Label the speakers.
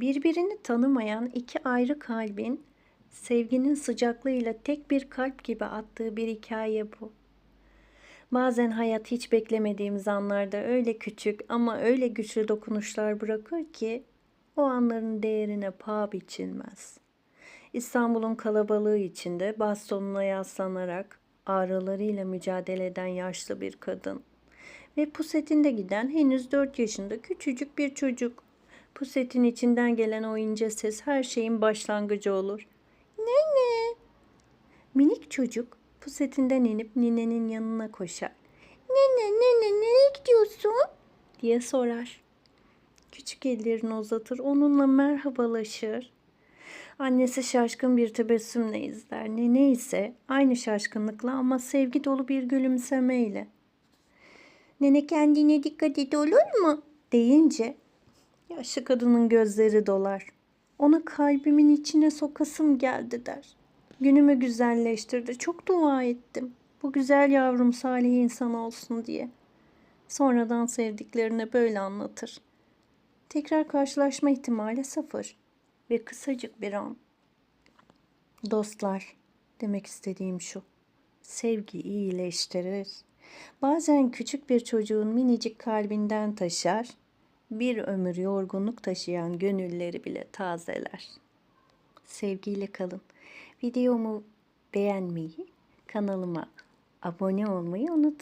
Speaker 1: Birbirini tanımayan iki ayrı kalbin sevginin sıcaklığıyla tek bir kalp gibi attığı bir hikaye bu. Bazen hayat hiç beklemediğimiz anlarda öyle küçük ama öyle güçlü dokunuşlar bırakır ki o anların değerine paha biçilmez. İstanbul'un kalabalığı içinde bastonuna yaslanarak ağrılarıyla mücadele eden yaşlı bir kadın ve pusetinde giden henüz 4 yaşında küçücük bir çocuk. Pusetin içinden gelen o ince ses her şeyin başlangıcı olur. Nene! Minik çocuk pusetinden inip ninenin yanına koşar. Nene nene nereye gidiyorsun? diye sorar. Küçük ellerini uzatır onunla merhabalaşır. Annesi şaşkın bir tebessümle izler. Nene ise aynı şaşkınlıkla ama sevgi dolu bir gülümsemeyle. Nene kendine dikkat et olur mu? deyince yaşlı kadının gözleri dolar. Onu kalbimin içine sokasım geldi der. Günümü güzelleştirdi. Çok dua ettim. Bu güzel yavrum salih insan olsun diye. Sonradan sevdiklerine böyle anlatır. Tekrar karşılaşma ihtimali sıfır ve kısacık bir an. Dostlar, demek istediğim şu. Sevgi iyileştirir. Bazen küçük bir çocuğun minicik kalbinden taşar, bir ömür yorgunluk taşıyan gönülleri bile tazeler. Sevgiyle kalın. Videomu beğenmeyi, kanalıma abone olmayı unutmayın.